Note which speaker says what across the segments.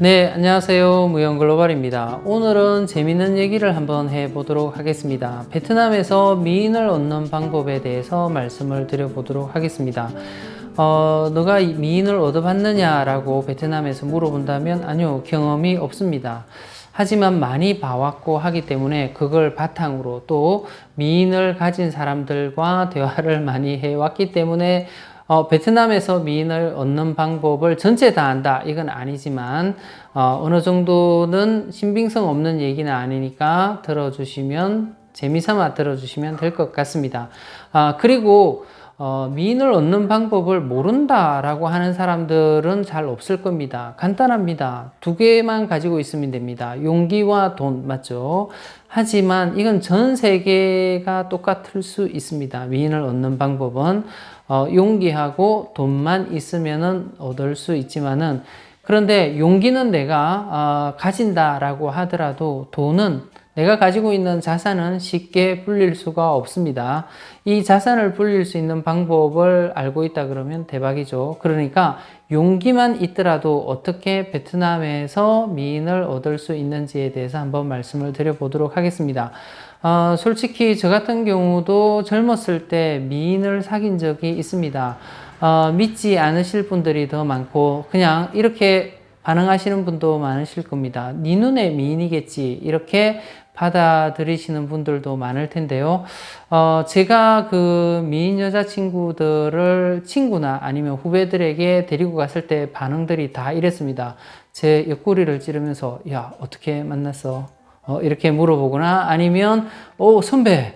Speaker 1: 네, 안녕하세요. 무용글로벌입니다. 오늘은 재밌는 얘기를 한번 해보도록 하겠습니다. 베트남에서 미인을 얻는 방법에 대해서 말씀을 드려보도록 하겠습니다. 어, 너가 이 미인을 얻어봤느냐라고 베트남에서 물어본다면 아니요, 경험이 없습니다. 하지만 많이 봐왔고 하기 때문에 그걸 바탕으로 또 미인을 가진 사람들과 대화를 많이 해왔기 때문에 어, 베트남에서 미인을 얻는 방법을 전체 다 안다. 이건 아니지만, 어, 어느 정도는 신빙성 없는 얘기는 아니니까 들어주시면, 재미삼아 들어주시면 될 것 같습니다. 아, 그리고, 어, 미인을 얻는 방법을 모른다라고 하는 사람들은 잘 없을 겁니다. 간단합니다. 두 개만 가지고 있으면 됩니다. 용기와 돈, 맞죠? 하지만 이건 전 세계가 똑같을 수 있습니다. 미인을 얻는 방법은 어, 용기하고 돈만 있으면은 얻을 수 있지만은 그런데 용기는 내가 어, 가진다라고 하더라도 돈은 내가 가지고 있는 자산은 쉽게 불릴 수가 없습니다. 이 자산을 불릴 수 있는 방법을 알고 있다 그러면 대박이죠. 그러니까 용기만 있더라도 어떻게 베트남에서 미인을 얻을 수 있는지에 대해서 한번 말씀을 드려보도록 하겠습니다. 어, 솔직히 저 같은 경우도 젊었을 때 미인을 사귄 적이 있습니다. 어, 믿지 않으실 분들이 더 많고 그냥 이렇게 반응하시는 분도 많으실 겁니다. 네 눈에 미인이겠지 이렇게 받아들이시는 분들도 많을 텐데요. 어, 제가 그 미인 여자친구들을 친구나 아니면 후배들에게 데리고 갔을 때 반응들이 다 이랬습니다. 제 옆구리를 찌르면서 야 어떻게 만났어? 어, 이렇게 물어보거나 아니면 오 선배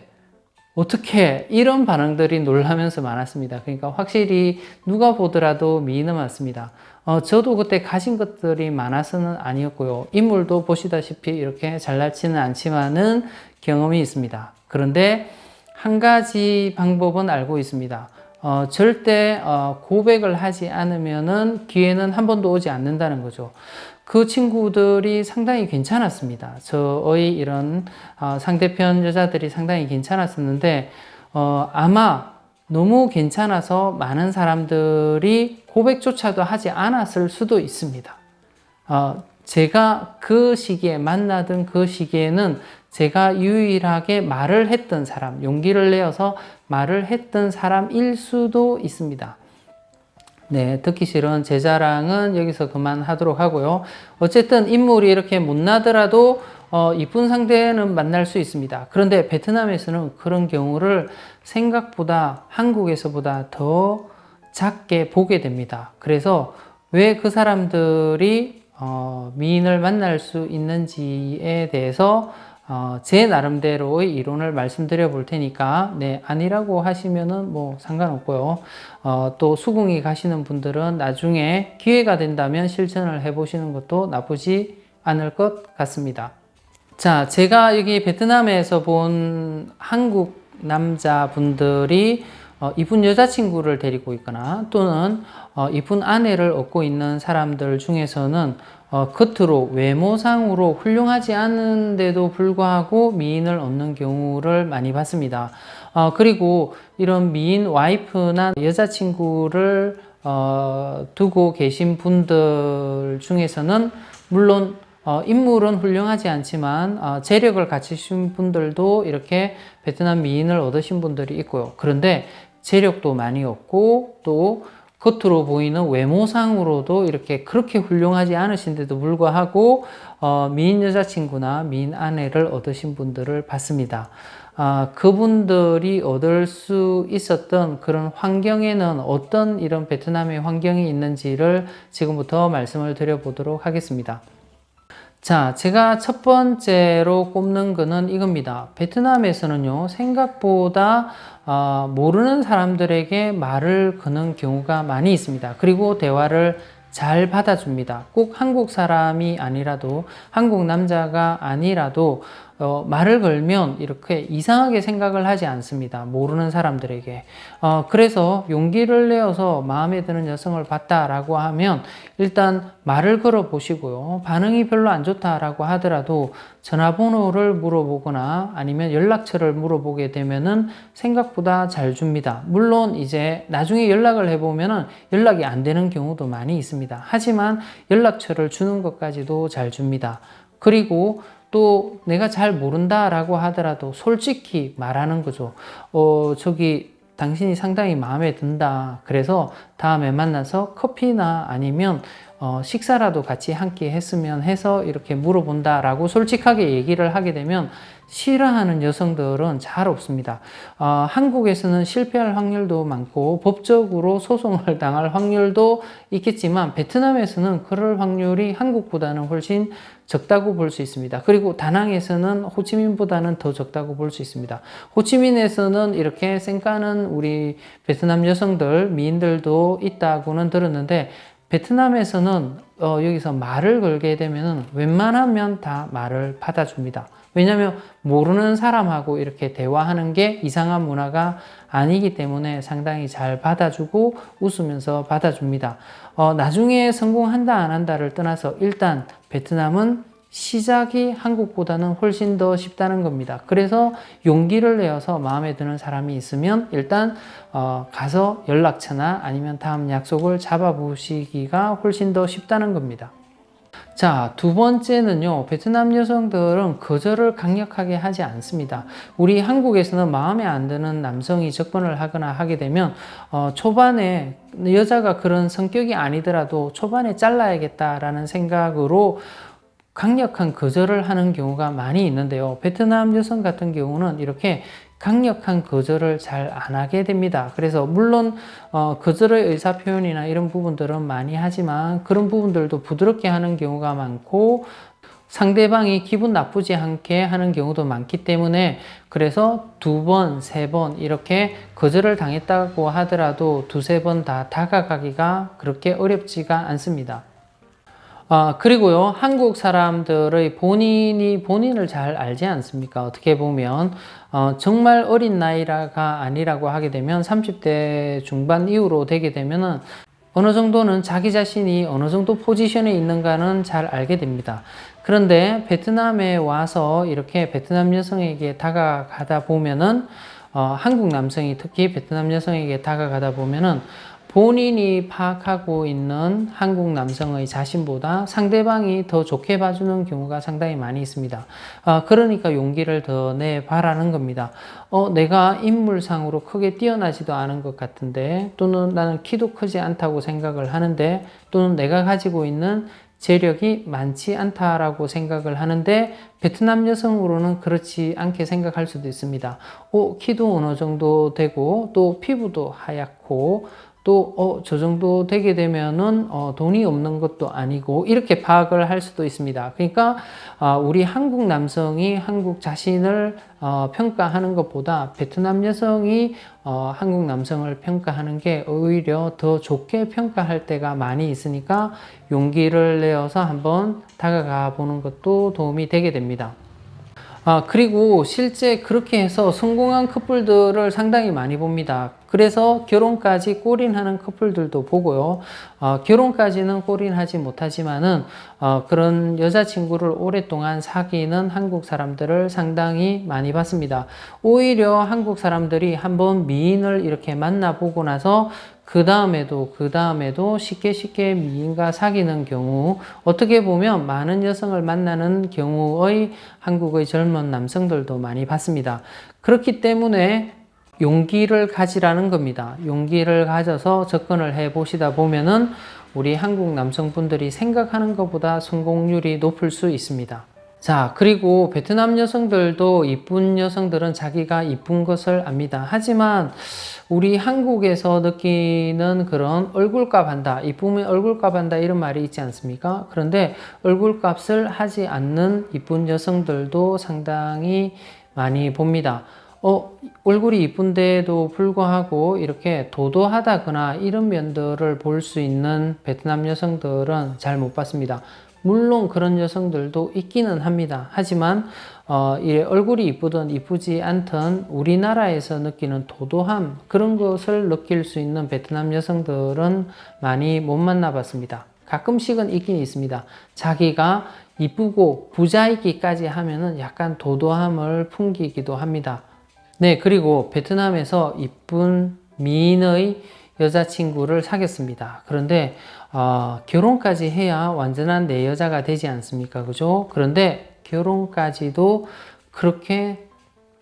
Speaker 1: 어떻게 이런 반응들이 놀라면서 많았습니다. 그러니까 확실히 누가 보더라도 미인은 많습니다. 어, 저도 그때 가진 것들이 많아서는 아니었고요. 인물도 보시다시피 이렇게 잘나지는 않지만은 경험이 있습니다. 그런데 한 가지 방법은 알고 있습니다. 어, 절대 어, 고백을 하지 않으면은 기회는 한 번도 오지 않는다는 거죠. 그 친구들이 상당히 괜찮았습니다. 저의 이런 어, 상대편 여자들이 상당히 괜찮았었는데 어, 아마 너무 괜찮아서 많은 사람들이 고백조차도 하지 않았을 수도 있습니다. 어, 제가 그 시기에 만나던 그 시기에는 제가 유일하게 말을 했던 사람, 용기를 내어서 말을 했던 사람일 수도 있습니다. 네, 듣기 싫은 제 자랑은 여기서 그만하도록 하고요. 어쨌든 인물이 이렇게 못나더라도 어, 이쁜 상대는 만날 수 있습니다. 그런데 베트남에서는 그런 경우를 생각보다 한국에서보다 더 작게 보게 됩니다. 그래서 왜 그 사람들이 어, 미인을 만날 수 있는지에 대해서 어, 제 나름대로의 이론을 말씀드려 볼 테니까, 네, 아니라고 하시면은 뭐 상관없고요. 어, 또 수긍이 가시는 분들은 나중에 기회가 된다면 실천을 해 보시는 것도 나쁘지 않을 것 같습니다. 자, 제가 여기 베트남에서 본 한국 남자분들이 어, 이쁜 여자친구를 데리고 있거나 또는 어, 이쁜 아내를 얻고 있는 사람들 중에서는 어, 겉으로 외모상으로 훌륭하지 않은데도 불구하고 미인을 얻는 경우를 많이 봤습니다. 어, 그리고 이런 미인 와이프나 여자친구를 어, 두고 계신 분들 중에서는 물론 어, 인물은 훌륭하지 않지만 어, 재력을 갖추신 분들도 이렇게 베트남 미인을 얻으신 분들이 있고요. 그런데 재력도 많이 없고 또 겉으로 보이는 외모상으로도 이렇게 그렇게 훌륭하지 않으신데도 불구하고 어, 미인 여자친구나 미인 아내를 얻으신 분들을 봤습니다. 아, 그분들이 얻을 수 있었던 그런 환경에는 어떤 이런 베트남의 환경이 있는지를 지금부터 말씀을 드려보도록 하겠습니다. 자, 제가 첫 번째로 꼽는 거는 이겁니다. 베트남에서는요, 생각보다 어, 모르는 사람들에게 말을 거는 경우가 많이 있습니다. 그리고 대화를 잘 받아줍니다. 꼭 한국 사람이 아니라도, 한국 남자가 아니라도, 어, 말을 걸면 이렇게 이상하게 생각을 하지 않습니다. 모르는 사람들에게. 어, 그래서 용기를 내어서 마음에 드는 여성을 봤다라고 하면 일단 말을 걸어 보시고요. 반응이 별로 안 좋다라고 하더라도 전화번호를 물어보거나 아니면 연락처를 물어보게 되면은 생각보다 잘 줍니다. 물론 이제 나중에 연락을 해보면은 연락이 안 되는 경우도 많이 있습니다. 하지만 연락처를 주는 것까지도 잘 줍니다. 그리고 또 내가 잘 모른다라고 하더라도 솔직히 말하는 거죠. 어, 저기 당신이 상당히 마음에 든다. 그래서 다음에 만나서 커피나 아니면 어, 식사라도 같이 함께 했으면 해서 이렇게 물어본다라고 솔직하게 얘기를 하게 되면 싫어하는 여성들은 잘 없습니다. 어, 한국에서는 실패할 확률도 많고 법적으로 소송을 당할 확률도 있겠지만 베트남에서는 그럴 확률이 한국보다는 훨씬 적다고 볼 수 있습니다. 그리고 다낭에서는 호치민보다는 더 적다고 볼 수 있습니다. 호치민에서는 이렇게 쌩까는 우리 베트남 여성들, 미인들도 있다고는 들었는데 베트남에서는 어, 여기서 말을 걸게 되면 웬만하면 다 말을 받아줍니다. 왜냐하면 모르는 사람하고 이렇게 대화하는 게 이상한 문화가 아니기 때문에 상당히 잘 받아주고 웃으면서 받아줍니다. 어, 나중에 성공한다 안 한다를 떠나서 일단 베트남은 시작이 한국보다는 훨씬 더 쉽다는 겁니다. 그래서 용기를 내어서 마음에 드는 사람이 있으면 일단 어, 가서 연락처나 아니면 다음 약속을 잡아보시기가 훨씬 더 쉽다는 겁니다. 자, 두 번째는요, 베트남 여성들은 거절을 강력하게 하지 않습니다. 우리 한국에서는 마음에 안 드는 남성이 접근을 하거나 하게 되면, 어, 초반에 여자가 그런 성격이 아니더라도 초반에 잘라야겠다라는 생각으로 강력한 거절을 하는 경우가 많이 있는데요. 베트남 여성 같은 경우는 이렇게 강력한 거절을 잘 안 하게 됩니다. 그래서 물론 어, 거절의 의사 표현이나 이런 부분들은 많이 하지만 그런 부분들도 부드럽게 하는 경우가 많고 상대방이 기분 나쁘지 않게 하는 경우도 많기 때문에 그래서 두 번, 세 번 이렇게 거절을 당했다고 하더라도 두세 번 다 다가가기가 그렇게 어렵지가 않습니다. 아, 그리고요, 한국 사람들의 본인이 본인을 잘 알지 않습니까? 어떻게 보면, 어, 정말 어린 나이가 아니라고 하게 되면 30대 중반 이후로 되게 되면은 어느 정도는 자기 자신이 어느 정도 포지션에 있는가는 잘 알게 됩니다. 그런데 베트남에 와서 이렇게 베트남 여성에게 다가가다 보면은 어, 한국 남성이 특히 베트남 여성에게 다가가다 보면은 본인이 파악하고 있는 한국 남성의 자신보다 상대방이 더 좋게 봐주는 경우가 상당히 많이 있습니다. 아, 그러니까 용기를 더 내바라는 겁니다. 어, 내가 인물상으로 크게 뛰어나지도 않은 것 같은데, 또는 나는 키도 크지 않다고 생각을 하는데, 또는 내가 가지고 있는 재력이 많지 않다라고 생각을 하는데 베트남 여성으로는 그렇지 않게 생각할 수도 있습니다. 어, 키도 어느 정도 되고 또 피부도 하얗고 또, 어, 저 정도 되게 되면은, 어, 돈이 없는 것도 아니고, 이렇게 파악을 할 수도 있습니다. 그러니까, 어, 우리 한국 남성이 한국 자신을, 어, 평가하는 것보다 베트남 여성이, 어, 한국 남성을 평가하는 게 오히려 더 좋게 평가할 때가 많이 있으니까 용기를 내어서 한번 다가가 보는 것도 도움이 되게 됩니다. 아, 그리고 실제 그렇게 해서 성공한 커플들을 상당히 많이 봅니다. 그래서 결혼까지 골인하는 커플들도 보고요. 어, 결혼까지는 골인하지 못하지만은 어, 그런 여자친구를 오랫동안 사귀는 한국 사람들을 상당히 많이 봤습니다. 오히려 한국 사람들이 한번 미인을 이렇게 만나보고 나서 그 다음에도 그 다음에도 쉽게 쉽게 미인과 사귀는 경우 어떻게 보면 많은 여성을 만나는 경우의 한국의 젊은 남성들도 많이 봤습니다. 그렇기 때문에 용기를 가지라는 겁니다. 용기를 가져서 접근을 해 보시다 보면은 우리 한국 남성분들이 생각하는 것보다 성공률이 높을 수 있습니다. 자, 그리고 베트남 여성들도 이쁜 여성들은 자기가 이쁜 것을 압니다. 하지만 우리 한국에서 느끼는 그런 얼굴값 한다, 이쁨이 얼굴값 한다 이런 말이 있지 않습니까? 그런데 얼굴값을 하지 않는 이쁜 여성들도 상당히 많이 봅니다. 어, 얼굴이 이쁜데도 불구하고 이렇게 도도하다거나 이런 면들을 볼 수 있는 베트남 여성들은 잘 못 봤습니다. 물론 그런 여성들도 있기는 합니다. 하지만 어, 이 얼굴이 이쁘든 이쁘지 않든 우리나라에서 느끼는 도도함 그런 것을 느낄 수 있는 베트남 여성들은 많이 못 만나봤습니다. 가끔씩은 있긴 있습니다. 자기가 이쁘고 부자이기까지 하면은 약간 도도함을 풍기기도 합니다. 네, 그리고 베트남에서 이쁜 미인의 여자친구를 사귀었습니다. 그런데 어, 결혼까지 해야 완전한 내 여자가 되지 않습니까? 그죠? 그런데 결혼까지도 그렇게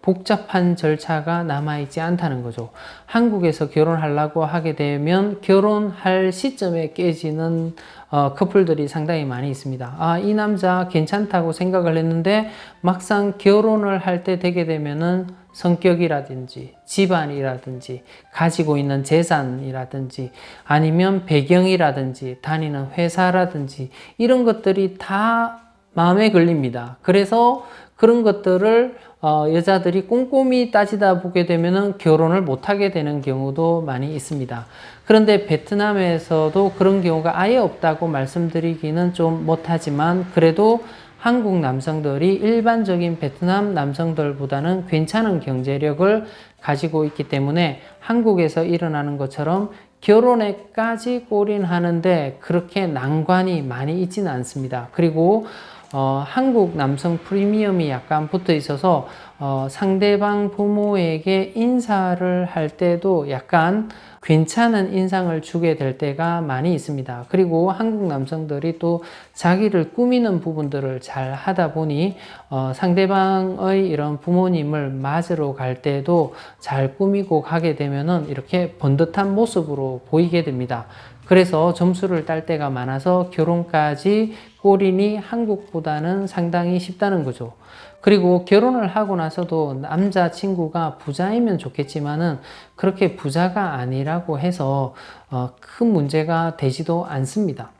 Speaker 1: 복잡한 절차가 남아있지 않다는 거죠. 한국에서 결혼하려고 하게 되면 결혼할 시점에 깨지는 어, 커플들이 상당히 많이 있습니다. 아, 이 남자 괜찮다고 생각을 했는데 막상 결혼을 할 때 되게 되면은 성격이라든지 집안이라든지 가지고 있는 재산이라든지 아니면 배경이라든지 다니는 회사라든지 이런 것들이 다 마음에 걸립니다. 그래서 그런 것들을 어, 여자들이 꼼꼼히 따지다 보게 되면은 결혼을 못 하게 되는 경우도 많이 있습니다. 그런데 베트남에서도 그런 경우가 아예 없다고 말씀드리기는 좀 못하지만 그래도 한국 남성들이 일반적인 베트남 남성들보다는 괜찮은 경제력을 가지고 있기 때문에 한국에서 일어나는 것처럼 결혼에까지 골인하는데 그렇게 난관이 많이 있지는 않습니다. 그리고 어, 한국 남성 프리미엄이 약간 붙어 있어서 어, 상대방 부모에게 인사를 할 때도 약간 괜찮은 인상을 주게 될 때가 많이 있습니다. 그리고 한국 남성들이 또 자기를 꾸미는 부분들을 잘 하다 보니 어, 상대방의 이런 부모님을 맞으러 갈 때도 잘 꾸미고 가게 되면은 이렇게 번듯한 모습으로 보이게 됩니다. 그래서 점수를 딸 때가 많아서 결혼까지 꼬린이 한국보다는 상당히 쉽다는 거죠. 그리고 결혼을 하고 나서도 남자 친구가 부자이면 좋겠지만은 그렇게 부자가 아니라고 해서 어, 큰 문제가 되지도 않습니다.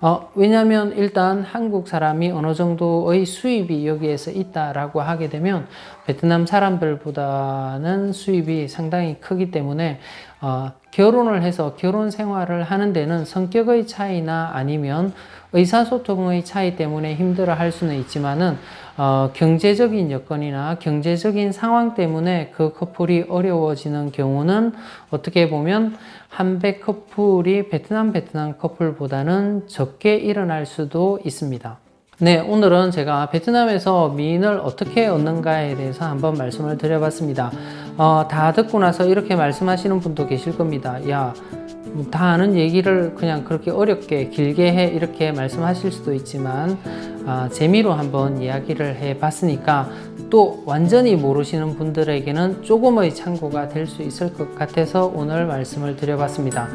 Speaker 1: 어, 왜냐하면 일단 한국 사람이 어느 정도의 수입이 여기에서 있다라고 하게 되면 베트남 사람들보다는 수입이 상당히 크기 때문에 어, 결혼을 해서 결혼 생활을 하는 데는 성격의 차이나 아니면 의사소통의 차이 때문에 힘들어 할 수는 있지만은 어, 경제적인 여건이나 경제적인 상황 때문에 그 커플이 어려워지는 경우는 어떻게 보면 한백 커플이 베트남 베트남 커플보다는 적게 일어날 수도 있습니다. 네, 오늘은 제가 베트남에서 미인을 어떻게 얻는가에 대해서 한번 말씀을 드려봤습니다. 어, 다 듣고 나서 이렇게 말씀하시는 분도 계실 겁니다. 야, 다 아는 얘기를 그냥 그렇게 어렵게 길게 해 이렇게 말씀하실 수도 있지만 아, 재미로 한번 이야기를 해 봤으니까 또 완전히 모르시는 분들에게는 조금의 참고가 될 수 있을 것 같아서 오늘 말씀을 드려봤습니다.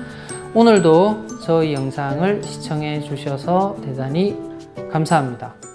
Speaker 1: 오늘도 저희 영상을 시청해 주셔서 대단히 감사합니다.